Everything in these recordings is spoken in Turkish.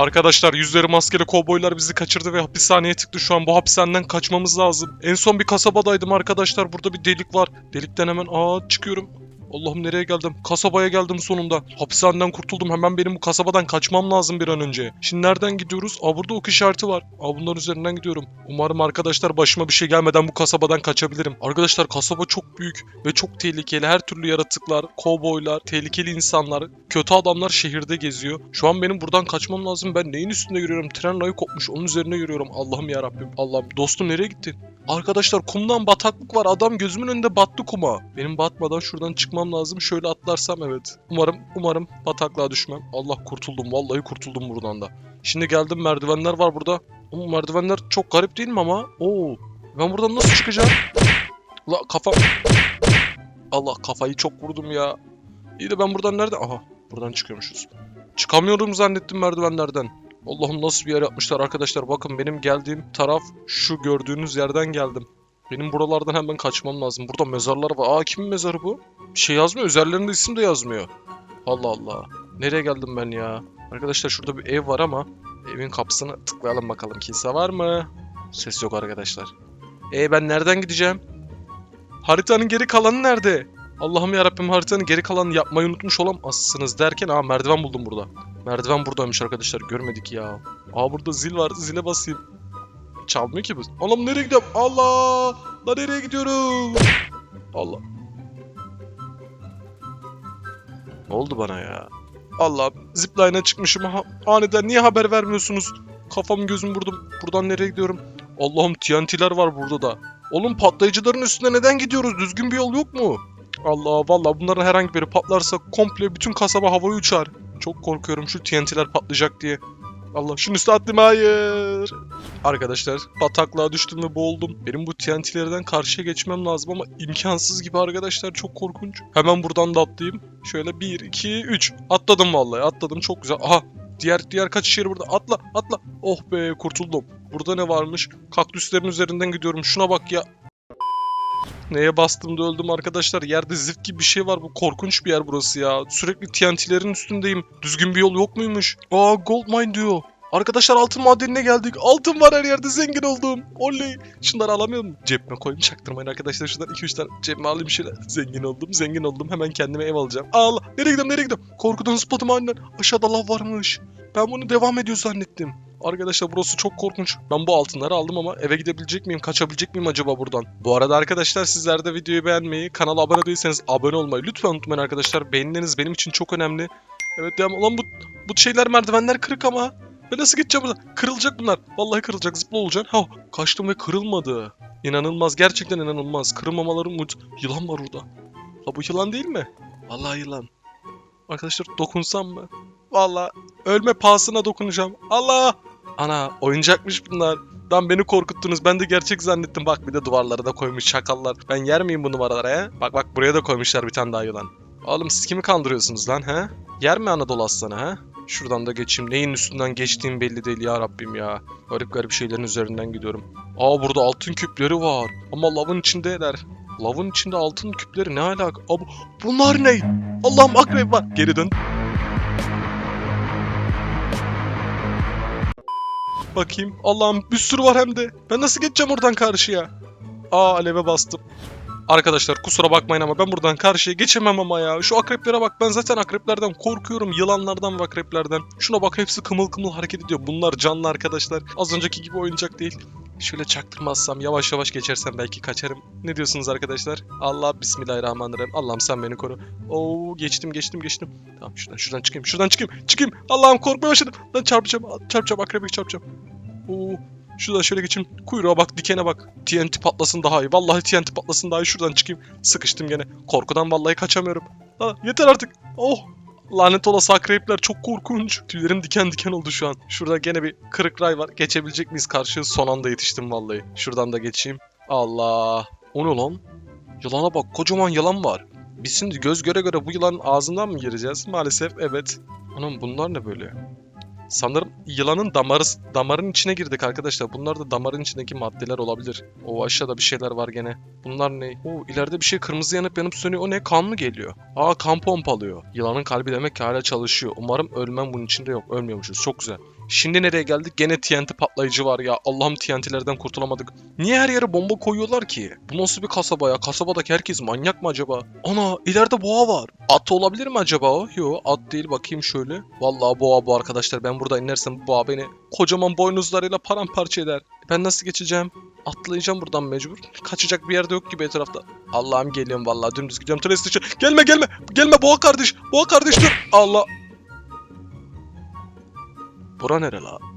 Arkadaşlar yüzleri maskeli kovboylar bizi kaçırdı ve hapishaneye tıktı şu an. Bu hapishaneden kaçmamız lazım. En son bir kasabadaydım arkadaşlar. Burada bir delik var. Delikten hemen aa çıkıyorum. Allah'ım nereye geldim? Kasabaya geldim sonunda. Hapishaneden kurtuldum. Hemen benim bu kasabadan kaçmam lazım bir an önce. Şimdi nereden gidiyoruz? Aa burada ok işareti var. Aa bunların üzerinden gidiyorum. Umarım arkadaşlar başıma bir şey gelmeden bu kasabadan kaçabilirim. Arkadaşlar kasaba çok büyük ve çok tehlikeli. Her türlü yaratıklar, kovboylar, tehlikeli insanlar, kötü adamlar şehirde geziyor. Şu an benim buradan kaçmam lazım. Ben neyin üstünde yürüyorum? Tren rayı kopmuş. Onun üzerine yürüyorum. Allah'ım ya Rabbim. Allah'ım. Dostum nereye gittin? Arkadaşlar kumdan bataklık var. Adam gözümün önünde battı kuma. Benim batmadan şuradan çıkmam lazım. Şöyle atlarsam evet. Umarım umarım bataklığa düşmem. Allah kurtuldum. Vallahi kurtuldum buradan da. Şimdi geldim merdivenler var burada. Ama merdivenler çok garip değil mi ama? Oo. Ben buradan nasıl çıkacağım? La kafa... Allah kafayı çok vurdum ya. İyi de ben buradan nerede? Aha buradan çıkıyormuşuz. Çıkamıyorum zannettim merdivenlerden. Allah'ım nasıl bir yer yapmışlar arkadaşlar. Bakın benim geldiğim taraf şu gördüğünüz yerden geldim. Benim buralardan hemen kaçmam lazım. Burada mezarlar var. Aa kimin mezarı bu? Şey yazmıyor. Üzerlerinde isim de yazmıyor. Allah Allah. Nereye geldim ben ya? Arkadaşlar şurada bir ev var ama evin kapısını tıklayalım bakalım. Kimse var mı? Ses yok arkadaşlar. E ben nereden gideceğim? Haritanın geri kalanı nerede? Allah'ım yarabbim haritanın geri kalanını yapmayı unutmuş olamazsınız derken aa merdiven buldum burada. Merdiven buradaymış arkadaşlar görmedik ya. Aa burada zil var zile basayım. Çalmıyor ki bu. Oğlum nereye gidiyorum? Allah! Lan nereye gidiyorum? Allah. Ne oldu bana ya? Allah zipline'a çıkmışım. Ha, aniden niye haber vermiyorsunuz? Kafam gözüm vurdum. Buradan nereye gidiyorum? Allah'ım TNT'ler var burada da. Oğlum patlayıcıların üstüne neden gidiyoruz? Düzgün bir yol yok mu? Allah valla bunların herhangi biri patlarsa komple bütün kasaba havaya uçar. Çok korkuyorum şu TNT'ler patlayacak diye. Allah şunun üstüne attım hayır. Arkadaşlar bataklığa düştüm ve boğuldum. Benim bu TNT'lerden karşıya geçmem lazım ama imkansız gibi arkadaşlar çok korkunç. Hemen buradan da atlayayım. Şöyle 1, 2, 3. Atladım vallahi atladım çok güzel. Aha diğer diğer kaçış yeri burada. Atla atla. Oh be kurtuldum. Burada ne varmış? Kaktüslerin üzerinden gidiyorum. Şuna bak ya. Neye bastığımda öldüm arkadaşlar. Yerde zift gibi bir şey var. Bu korkunç bir yer burası ya. Sürekli TNT'lerin üstündeyim. Düzgün bir yol yok muymuş? Aa gold mine diyor. Arkadaşlar altın madenine geldik. Altın var her yerde zengin oldum. Oley. Şunları alamıyor muyum? Cebime koyayım çaktırmayın arkadaşlar. Şuradan 2-3 tane cebime alayım şöyle. Zengin oldum zengin oldum. Hemen kendime ev alacağım. Allah. Nereye gidiyorum nereye gidiyorum? Korkudan zıpladım aynen. Aşağıda lav varmış. Ben bunu devam ediyor zannettim. Arkadaşlar burası çok korkunç. Ben bu altınları aldım ama eve gidebilecek miyim? Kaçabilecek miyim acaba buradan? Bu arada arkadaşlar sizler de videoyu beğenmeyi, kanala abone değilseniz abone olmayı lütfen unutmayın arkadaşlar. Beğenileriniz benim için çok önemli. Evet devam. Ulan bu, bu şeyler merdivenler kırık ama. Ben nasıl gideceğim buradan? Kırılacak bunlar. Vallahi kırılacak. Zıpla olacaksın. Ha kaçtım ve kırılmadı. İnanılmaz. Gerçekten inanılmaz. Kırılmamaları umut. Yılan var orada. La bu yılan değil mi? Vallahi yılan. Arkadaşlar dokunsam mı? Vallahi ölme pahasına dokunacağım. Allah! Ana oyuncakmış bunlar. Lan beni korkuttunuz. Ben de gerçek zannettim. Bak bir de duvarlara da koymuş çakallar. Ben yer miyim bu numaralara ya? Bak bak buraya da koymuşlar bir tane daha yılan. Oğlum siz kimi kandırıyorsunuz lan he? Yer mi Anadolu aslanı he? Şuradan da geçeyim. Neyin üstünden geçtiğim belli değil ya Rabbim ya. Garip garip şeylerin üzerinden gidiyorum. Aa burada altın küpleri var. Ama lavın içindeler. Lavın içinde altın küpleri ne alaka? Aa, bu- bunlar ne? Allah'ım akrep var. Geri dön. Bakayım. Allah'ım bir sürü var hem de. Ben nasıl geçeceğim oradan karşıya? Aa aleve bastım. Arkadaşlar kusura bakmayın ama ben buradan karşıya geçemem ama ya. Şu akreplere bak ben zaten akreplerden korkuyorum. Yılanlardan ve akreplerden. Şuna bak hepsi kımıl kımıl hareket ediyor. Bunlar canlı arkadaşlar. Az önceki gibi oyuncak değil. Şöyle çaktırmazsam yavaş yavaş geçersem belki kaçarım. Ne diyorsunuz arkadaşlar? Allah bismillahirrahmanirrahim. Allah'ım sen beni koru. Oo geçtim geçtim geçtim. Tamam şuradan şuradan çıkayım. Şuradan çıkayım. Çıkayım. Allah'ım korkmaya başladım. Lan çarpacağım. Çarpacağım akrebe çarpacağım. Oo Şuradan şöyle geçeyim. Kuyruğa bak, dikene bak. TNT patlasın daha iyi. Vallahi TNT patlasın daha iyi. Şuradan çıkayım. Sıkıştım gene. Korkudan vallahi kaçamıyorum. Ha, yeter artık. Oh. Lanet olası akrepler çok korkunç. Tüylerim diken diken oldu şu an. Şurada gene bir kırık ray var. Geçebilecek miyiz karşı? Son anda yetiştim vallahi. Şuradan da geçeyim. Allah. O ne lan? Yılana bak. Kocaman yılan var. Biz şimdi göz göre göre bu yılanın ağzından mı gireceğiz? Maalesef evet. Anam bunlar ne böyle? Sanırım yılanın damarı, damarın içine girdik arkadaşlar. Bunlar da damarın içindeki maddeler olabilir. O aşağıda bir şeyler var gene. Bunlar ne? Oo ileride bir şey kırmızı yanıp yanıp sönüyor. O ne? Kan mı geliyor? Aa kan pompalıyor. Yılanın kalbi demek ki hala çalışıyor. Umarım ölmem bunun içinde yok. Ölmüyormuşuz. Çok güzel. Şimdi nereye geldik? Gene TNT patlayıcı var ya. Allah'ım TNT'lerden kurtulamadık. Niye her yere bomba koyuyorlar ki? Bu nasıl bir kasaba ya? Kasabadaki herkes manyak mı acaba? Ana ileride boğa var. At olabilir mi acaba o? Yo at değil bakayım şöyle. Vallahi boğa bu arkadaşlar. Ben burada inersem boğa beni kocaman boynuzlarıyla paramparça eder. Ben nasıl geçeceğim? Atlayacağım buradan mecbur. Kaçacak bir yerde yok gibi etrafta. Allah'ım geliyorum vallahi dümdüz gidiyorum. Trace dışı. Gelme gelme. Gelme boğa kardeş. Boğa kardeş dur. Allah. Bura nere la?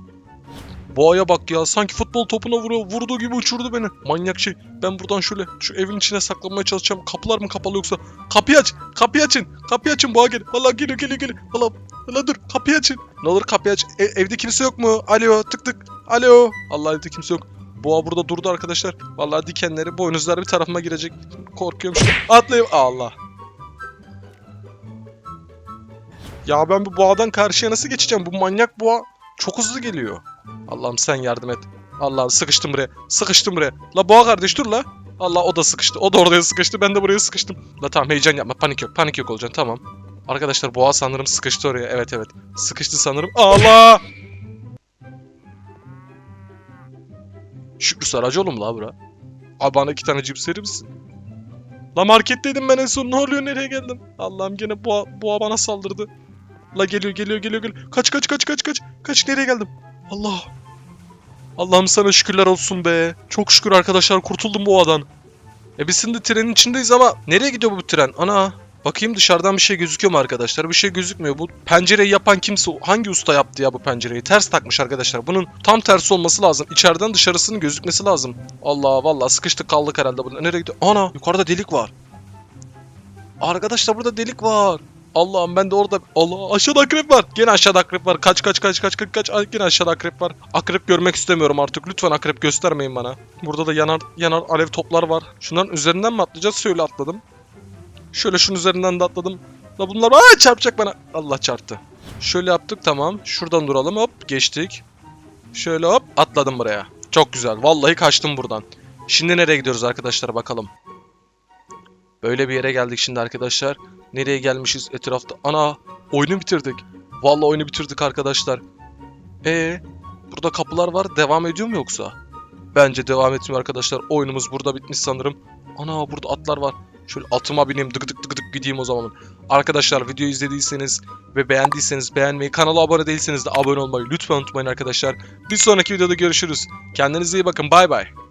Boğaya bak ya sanki futbol topuna vuruyor. Vurduğu gibi uçurdu beni. Manyak şey. Ben buradan şöyle şu evin içine saklanmaya çalışacağım. Kapılar mı kapalı yoksa? Kapıyı aç. Kapıyı açın. Kapıyı açın boğa gel. Vallahi geliyor geliyor geliyor. Vallahi Valla dur kapıyı açın. Ne olur kapıyı aç. E- evde kimse yok mu? Alo tık tık. Alo. Allah evde kimse yok. Boğa burada durdu arkadaşlar. Vallahi dikenleri, boynuzları bir tarafıma girecek. Korkuyorum şu. Atlayayım. Allah. Ya ben bu boğadan karşıya nasıl geçeceğim? Bu manyak boğa çok hızlı geliyor. Allah'ım sen yardım et. Allah'ım sıkıştım buraya. Sıkıştım buraya. La boğa kardeş dur la. Allah o da sıkıştı. O da oraya sıkıştı. Ben de buraya sıkıştım. La tamam heyecan yapma. Panik yok. Panik yok olacaksın. Tamam. Arkadaşlar boğa sanırım sıkıştı oraya. Evet evet. Sıkıştı sanırım. Allah! Şükrü Saracı oğlum la bura. Abi bana iki tane cips verir misin? La marketteydim ben en son. Ne oluyor nereye geldim? Allah'ım gene boğa, boğa bana saldırdı. La geliyor geliyor geliyor geliyor. Kaç kaç kaç kaç kaç. Kaç nereye geldim? Allah. Allah'ım sana şükürler olsun be. Çok şükür arkadaşlar kurtuldum boğadan. E biz şimdi trenin içindeyiz ama nereye gidiyor bu tren? Ana. Bakayım dışarıdan bir şey gözüküyor mu arkadaşlar? Bir şey gözükmüyor. Bu pencereyi yapan kimse hangi usta yaptı ya bu pencereyi? Ters takmış arkadaşlar. Bunun tam tersi olması lazım. İçeriden dışarısının gözükmesi lazım. Allah vallahi sıkıştık kaldık herhalde burada. Nereye gidiyor? Ana yukarıda delik var. Arkadaşlar burada delik var. Allah'ım ben de orada Allah aşağıda akrep var. Gene aşağıda akrep var. Kaç kaç kaç kaç kaç kaç. Gene aşağıda akrep var. Akrep görmek istemiyorum artık. Lütfen akrep göstermeyin bana. Burada da yanar yanar alev toplar var. Şunların üzerinden mi atlayacağız? Şöyle atladım. Şöyle şunun üzerinden de atladım. La bunlar aa çarpacak bana. Allah çarptı. Şöyle yaptık tamam. Şuradan duralım hop geçtik. Şöyle hop atladım buraya. Çok güzel. Vallahi kaçtım buradan. Şimdi nereye gidiyoruz arkadaşlar bakalım. Böyle bir yere geldik şimdi arkadaşlar. Nereye gelmişiz etrafta? Ana oyunu bitirdik. Vallahi oyunu bitirdik arkadaşlar. E burada kapılar var. Devam ediyor mu yoksa? Bence devam etmiyor arkadaşlar. Oyunumuz burada bitmiş sanırım. Ana burada atlar var. Şöyle atıma bineyim dık dık dık dık gideyim o zaman. Arkadaşlar videoyu izlediyseniz ve beğendiyseniz beğenmeyi, kanala abone değilseniz de abone olmayı lütfen unutmayın arkadaşlar. Bir sonraki videoda görüşürüz. Kendinize iyi bakın. Bay bay.